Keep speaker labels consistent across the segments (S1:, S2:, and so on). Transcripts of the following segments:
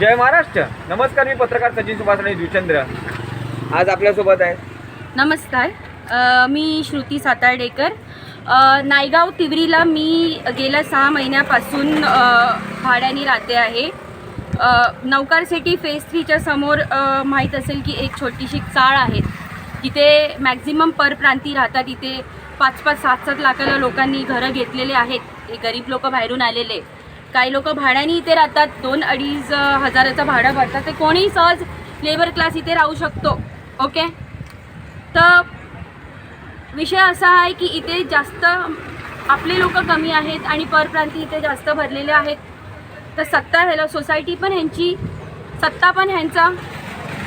S1: जय महाराष्ट्र. नमस्कार मी पत्रकार सचिन सुभाषणी जुचंद्र. आज आपल्यासोबत आहे.
S2: नमस्कार. अ, मी श्रुती सातार्डेकर. अ, नायगाव तिवरीला मी गेल्या सहा महिन्यापासून अ, भाड्याने राहते आहे. अ, नौकार सिटी फेज थ्रीच्या समोर अ, माहीत असेल की एक छोटीशी चाळ आहे. तिथे मॅक्झिमम परप्रांती राहतात. तिथे पाच पाच सात सात लाखाला लोकांनी घरं घेतलेले आहेत. हे गरीब लोक बाहेरून आलेले काही लोक भाड्याने इथे राहतात. दोन अडीच हजाराचं भाडं भरतात. ते कोणीही सहज लेबर क्लास इथे राहू शकतो. ओके? तर विषय असा आहे की इथे जास्त आपले लोक कमी आहेत आणि परप्रांती इथे जास्त भरलेले आहेत. तर सत्ता ह्याला सोसायटी पण ह्यांची सत्ता पण ह्यांचा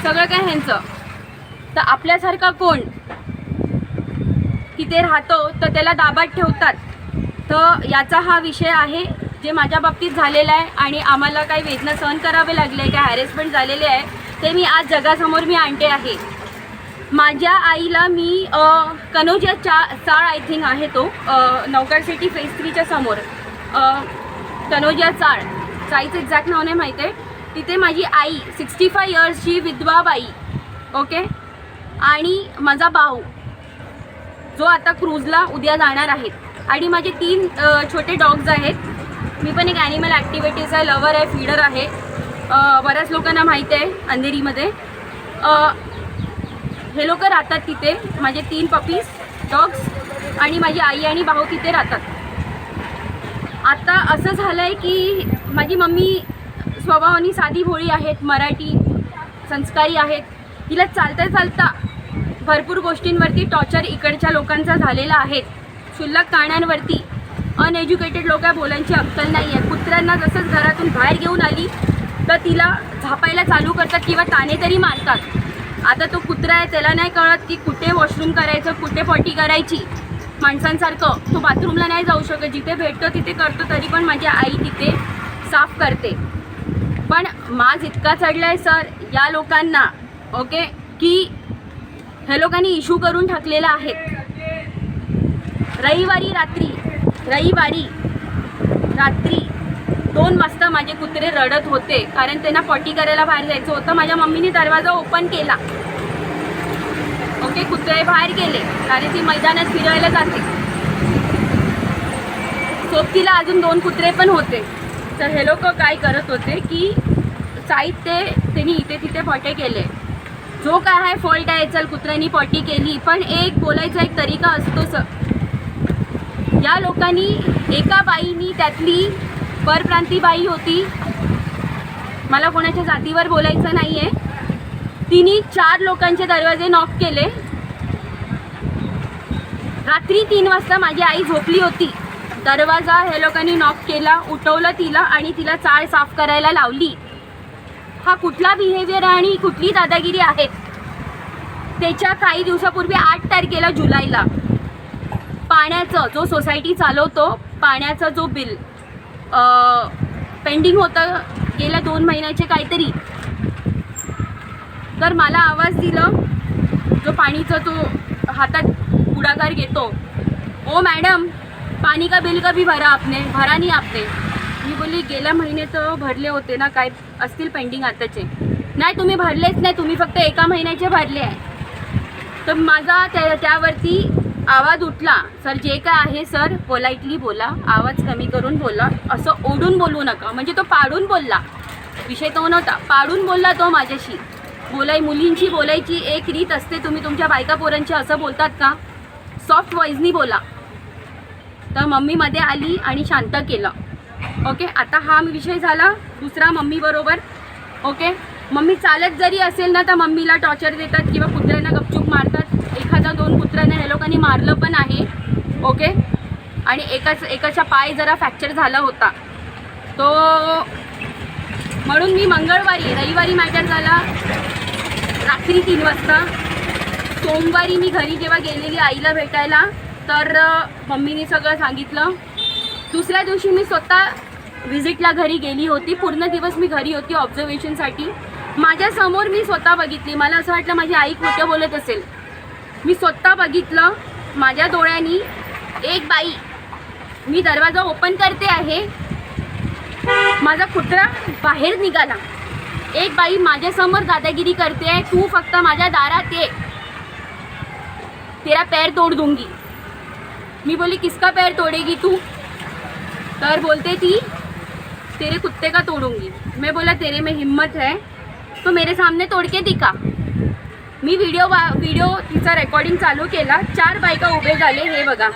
S2: सगळं काय ह्यांचं. तर आपल्यासारखा कोण तिथे राहतो तर त्याला दाबात ठेवतात. तर याचा हा विषय आहे. जे माझ्या बाबतीत झालेलं आहे आणि आम्हाला काही वेदना सहन करावे लागले आहे काय हॅरेसमेंट झालेले आहे ते मी आज जगासमोर मी आणते आहे. माझ्या आईला मी कनोजिया कनोजा चा चाळ आय थिंक आहे तो अ, नौकार सिटी फेस थ्रीच्या समोर. कनोजिया कनोजा चाळ चाळीचं एक्झॅक्ट नाव नाही माहीत आहे. तिथे माझी आई सिक्स्टी फाय इयर्सची विधवा बाई ओके आणि माझा भाऊ जो आता क्रूजला उद्या जाणार आहेत आणि माझे तीन छोटे डॉग्स आहेत. मी पण एक ॲनिमल ॲक्टिव्हिटीज आहे लवर आहे. फीडर आहे बऱ्याच लोकांना माहीत आहे अंधेरीमध्ये. हे लोक राहतात तिथे. माझे तीन पपीज डॉग्स आणि माझी आई आणि भाऊ तिथे राहतात. आता असं झालं आहे की माझी मम्मी स्वभावाने साधी भोळी आहेत मराठी संस्कारी आहेत. तिला चालता चालता भरपूर गोष्टींवरती टॉर्चर इकडच्या लोकांचा झालेला आहे. शुल्लक कारणांवरती अनएज्युकेटेड लोक बोलायची अक्कल नाही आहे कुत्र्यांना जसंच घरातून बाहेर घेऊन आली तर तिला झापायला चालू करतात किंवा ताने तरी मारतात. आता तो कुत्रा आहे त्याला नाही कळत की कुठे वॉशरूम करायचं कुठे पॉटी करायची. माणसांसारखं. तो बाथरूमला नाही जाऊ शकत. जिथे भेटतो तिथे करतो तरी पण माझी आई तिथे साफ करते. पण माज इतका चढला आहे सर या लोकांना ओके की हे लोकांनी इश्यू करून टाकलेला आहे. रविवारी रात्री रविवारी रात्री दोन वाजता माझे कुत्रे रडत होते कारण त्यांना पॉटी करायला बाहेर जायचं होतं. माझ्या मम्मीने दरवाजा ओपन केला. ओके कुत्रे बाहेर गेले. कारण ती मैदानात फिरायला जाते. सोबतीला अजून दोन कुत्रे पण होते. तर हे लोक काय करत होते की साहित्य त्यांनी इथे तिथे पॉटे केले. जो काय आहे फॉल्ट आहे चल कुत्र्यांनी पॉटी केली. पण एक बोलायचा एक तरीका असतो सर या लोकांनी एका बाईनी त्यातली परप्रांती बाई होती. मला कोणाच्या जातीवर बोलायचं नाही आहे तिने चार लोकांचे दरवाजे नॉक केले. रात्री तीन वाजता माझी आई झोपली होती. दरवाजा हे लोकांनी नॉक केला उठवलं तिला आणि तिला चाळ साफ करायला लावली. हा कुठला बिहेवियर आणि कुठली दादागिरी आहे? त्याच्या काही दिवसापूर्वी आठ तारखेला जुलैला. पाण्याचं जो सोसायटी चालवतो पाण्याचा जो बिल पेंडिंग होतं गेल्या दोन महिन्याचे काहीतरी. तर मला आवाज दिलं जो पाणीचा तो हातात पुढाकार घेतो. ओ मॅडम पाणी का बिल कभी भरा आपने? भरा नाही आपने? मी बोलली गेल्या महिन्यात भरले होते ना काय असतील पेंडिंग आताचे. नाही तुम्ही भरलेच नाही तुम्ही फक्त एका महिन्याचे भरले आहे. तर माझा त्या त्यावरती आवाज उठला. सर जे काय आहे सर पोलाइटली बोला. आवाज कमी करून बोला. असं ओढून बोलू नका. म्हणजे तो पाडून बोलला. विषय तो नव्हता. पाडून बोलला तो माझ्याशी. बोलाय मुलींची बोलायची एक रीत असते. तुम्ही तुमच्या बायका पोरांची असं बोलतात का? सॉफ्ट वॉईजनी बोला. तर मम्मीमध्ये आली आणि शांत केलं. ओके आता हा विषय झाला. दुसरा मम्मीबरोबर ओके मम्मी चालत जरी असेल ना तर मम्मीला टॉर्चर देतात किंवा कुत्र्यांना गपचूप मारतात. दोन कुत्र्यांना हे लोकांनी मारलं पण आहे ओके? आणि एकाच एकाचा पाय जरा फ्रॅक्चर झाला होता. तो म्हणून मी मंगळवारी रविवारी मॅटर झाला रात्री तीन वाजता. सोमवारी मी घरी जेव्हा गेलेली आईला भेटायला तर मम्मीने सगळं सांगितलं. दुसऱ्या दिवशी मी स्वतः व्हिजिटला घरी गेली होती. पूर्ण दिवस मी घरी होती ऑब्झर्वेशनसाठी माझ्यासमोर मी स्वतः बघितली. मला असं वाटलं माझी आई खोटं बोलत असेल. मी स्वतः बघितलं माझ्या डोळ्यांनी एक बाई. मी दरवाजा ओपन करते आहे. माझा कुत्रा बाहेर निघाला. एक बाई माझ्यासमोर दादागिरी करते आहे. तू फक्त माझ्या दारात ये. तेरा पैर तोड़ दूंगी. मी बोली किसका पैर तोड़ेगी तू? तर बोलते थी तेरे कुत्ते का तोड़ूंगी? मैं बोला तेरे में हिम्मत है. तो मेरे सामने तोड़ के दिखा मी व्हिडिओ व्हिडिओ तिचा रेकॉर्डिंग चालू केला. चार बायका उभे झाले हे बघा.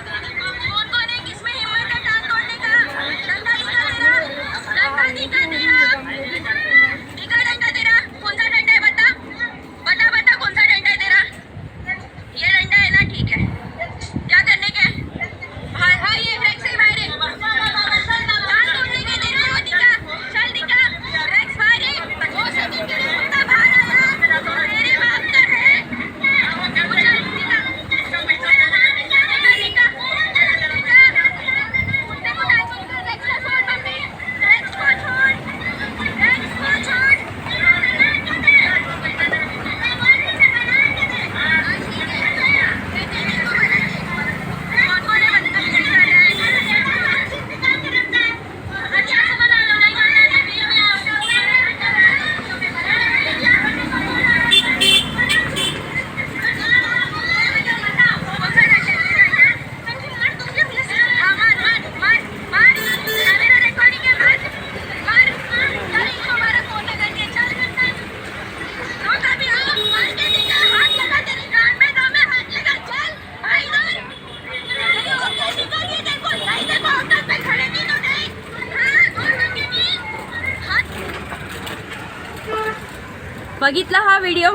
S2: बघितला हा व्हिडिओ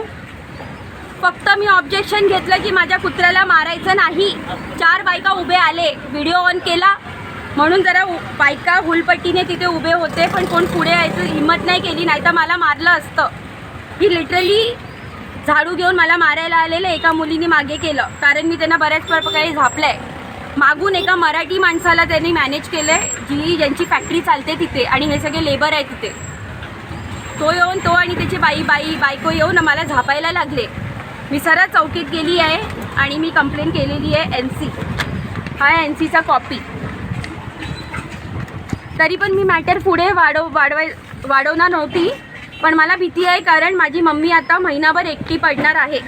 S2: फक्त मी ऑब्जेक्शन घेतलं की माझ्या कुत्र्याला मारायचं नाही. चार बायका उभे आले. व्हिडिओ ऑन केला. म्हणून जरा बायका हुलपट्टीने तिथे उभे होते पण कोण पुढे यायचं हिंमत नाही केली नाही तर मला मारलं असतं. ही लिटरली झाडू घेऊन मला मारायला आलेलं एका मुलीने मागे केलं. कारण मी त्यांना बऱ्याच प्रकारे झापलंय. मागून एका मराठी माणसाला त्यांनी मॅनेज केलंय जी ज्यांची फॅक्टरी चालते तिथे. आणि हे सगळे लेबर आहे तिथे. तो येऊन तो आणि त्याची बाई बाई बायको येऊन मला झापायला लागले. मी सरळ चौकीत गेली आहे आणि मी कंप्लेंट केलेली आहे एन सी हा एन सीचा कॉपी तरी पण मी मॅटर पुढे वाढव वाढवाय वाढवणार नव्हती पण मला भीती आहे कारण माझी मम्मी आता महिनाभर एकटी पडणार आहे.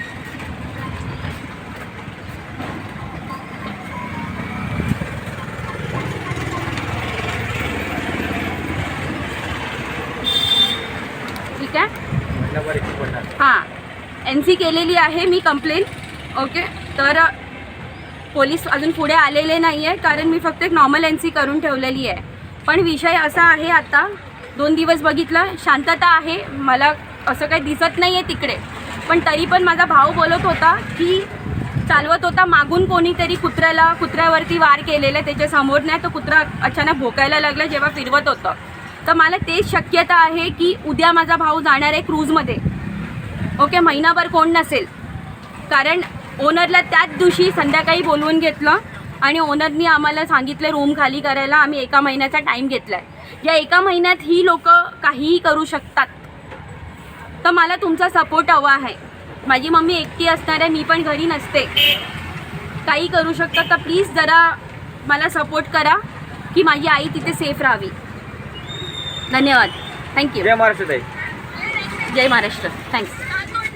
S2: एन सी केलेली आहे मी कंप्लेन ओके? तर पोलीस अजून पुढे आलेले नाही आहे कारण मी फक्त एक नॉर्मल एन सी करून ठेवलेली आहे. पण विषय असा आहे आता दोन दिवस बघितलं शांतता आहे मला असं काही दिसत नाही आहे तिकडे. पण तरी पण माझा भाऊ बोलत होता की चालवत होता मागून कोणीतरी कुत्र्याला कुत्र्यावरती वार केलेला त्याच्यासमोर नाही तो कुत्रा अचानक भोकायला लागला जेव्हा फिरवत होतं. तर मला तेच शक्यता आहे की उद्या माझा भाऊ जाणार आहे क्रूजमध्ये. ओके महिनाभर कोण नसेल. कारण ओनरला त्याच दिवशी संध्याकाळी बोलवून घेतलं आणि ओनरनी आम्हाला सांगितलं रूम खाली करायला आम्ही एका महिन्याचा टाईम घेतला आहे या एका महिन्यात ही लोक काहीही करू शकतात. तर मला तुमचा सपोर्ट हवा आहे. माझी मम्मी एकटी असणार आहे मी पण घरी नसते. काही करू शकतात तर प्लीज जरा मला सपोर्ट करा की माझी आई तिथे सेफ राहावी. धन्यवाद. थँक्यू
S1: जय महाराष्ट्र
S2: जय महाराष्ट्र. थँक्स